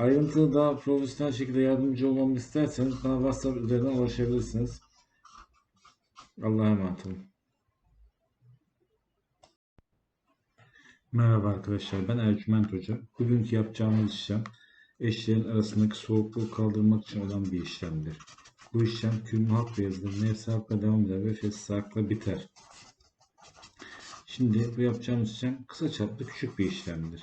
Ayrıntılı daha profesyonel şekilde yardımcı olmamı isterseniz bana WhatsApp üzerinden ulaşabilirsiniz. Allah'a emanet olun. Merhaba arkadaşlar ben Ercüment Hoca. Bugünkü yapacağımız işlem eşlerin arasındaki soğukluğu kaldırmak için olan bir işlemdir. Bu işlem kümlü hakla yazılır, nefsi hakla devam eder ve fesli biter. Şimdi bu yapacağımız işlem kısa çaplı küçük bir işlemdir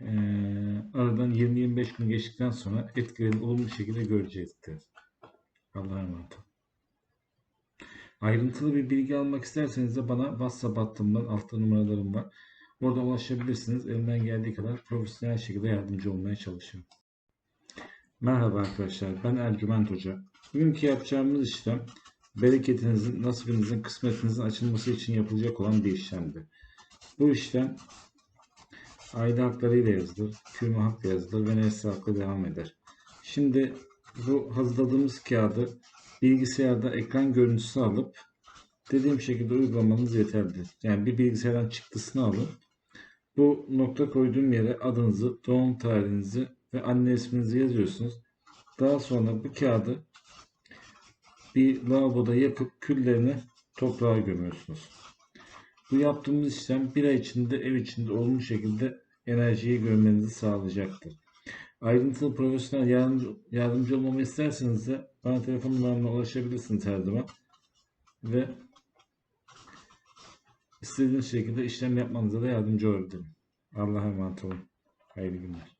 Ee, aradan 20-25 gün geçtikten sonra etkilerini olumlu şekilde görecektir. Allah'a emanet. Ayrıntılı bir bilgi almak isterseniz de bana WhatsApp hattımdan altta numaralarım var. Orada ulaşabilirsiniz. Elimden geldiği kadar profesyonel şekilde yardımcı olmaya çalışıyorum. Merhaba arkadaşlar. Ben Ercüment Hoca. Bugünkü yapacağımız işlem bereketinizin, nasibinizin, kısmetinizin açılması için yapılacak olan bir işlemdir. Bu işlem aile haklarıyla yazılır, küme hakla yazılır ve nesli hakla devam eder. Şimdi bu hazırladığımız kağıdı bilgisayarda ekran görüntüsü alıp dediğim şekilde uygulamanız yeterlidir. Yani bir bilgisayardan çıktısını alın. Bu nokta koyduğum yere adınızı, doğum tarihinizi ve anne isminizi yazıyorsunuz. Daha sonra bu kağıdı bir lavaboda yakıp küllerini toprağa gömüyorsunuz. Bu yaptığımız işlem bir ay içinde ev içinde olumlu şekilde enerjiyi görmenizi sağlayacaktır. Ayrıntılı profesyonel yardımcı, yardımcı olmamı isterseniz de bana telefon numaramla ulaşabilirsiniz her zaman. Ve istediğiniz şekilde işlem yapmanıza da yardımcı olabilirim. Allah'a emanet olun. Hayırlı günler.